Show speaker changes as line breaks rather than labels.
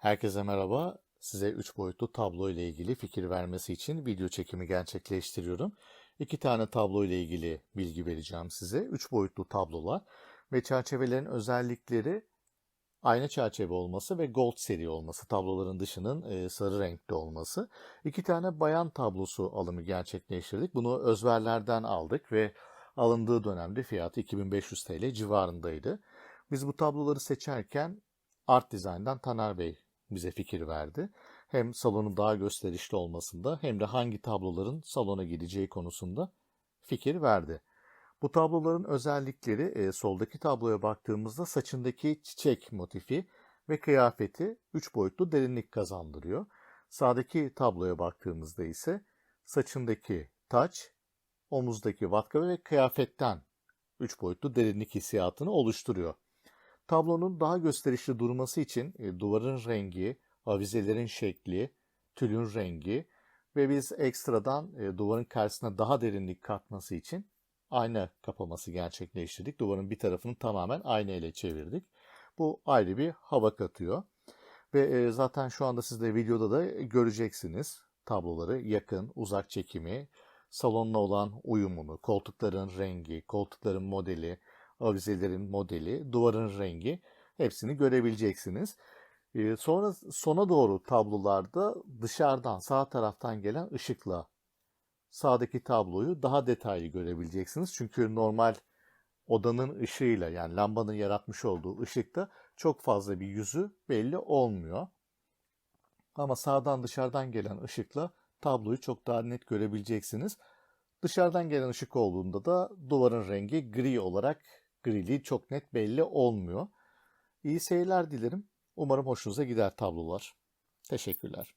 Herkese merhaba. Size 3 boyutlu tablo ile ilgili fikir vermesi için video çekimi gerçekleştiriyorum. İki tane tablo ile ilgili bilgi vereceğim size. 3 boyutlu tablolar ve çerçevelerin özellikleri ayna çerçeve olması ve gold seri olması. Tabloların dışının e, sarı renkli olması. İki tane bayan tablosu alımı gerçekleştirdik. Bunu özverlerden aldık ve alındığı dönemde fiyatı 2500 TL civarındaydı. Biz bu tabloları seçerken Art Design'dan Taner Bey bize fikir verdi. Hem salonun daha gösterişli olmasında hem de hangi tabloların salona gideceği konusunda fikir verdi. Bu tabloların özellikleri e, soldaki tabloya baktığımızda saçındaki çiçek motifi ve kıyafeti 3 boyutlu derinlik kazandırıyor. Sağdaki tabloya baktığımızda ise saçındaki taç, omuzdaki vatka ve kıyafetten 3 boyutlu derinlik hissiyatını oluşturuyor. Tablonun daha gösterişli durması için e, duvarın rengi, avizelerin şekli, tülün rengi ve biz ekstradan e, duvarın karşısına daha derinlik katması için ayna kapaması gerçekleştirdik. Duvarın bir tarafını tamamen ayna ile çevirdik. Bu ayrı bir hava katıyor. Ve e, zaten şu anda siz de videoda da göreceksiniz tabloları yakın, uzak çekimi, salonla olan uyumunu, koltukların rengi, koltukların modeli, avizelerin modeli, duvarın rengi hepsini görebileceksiniz. Ee, sonra sona doğru tablolarda dışarıdan sağ taraftan gelen ışıkla sağdaki tabloyu daha detaylı görebileceksiniz. Çünkü normal odanın ışığıyla yani lambanın yaratmış olduğu ışıkta çok fazla bir yüzü belli olmuyor. Ama sağdan dışarıdan gelen ışıkla tabloyu çok daha net görebileceksiniz. Dışarıdan gelen ışık olduğunda da duvarın rengi gri olarak griliği çok net belli olmuyor. İyi seyirler dilerim. Umarım hoşunuza gider tablolar. Teşekkürler.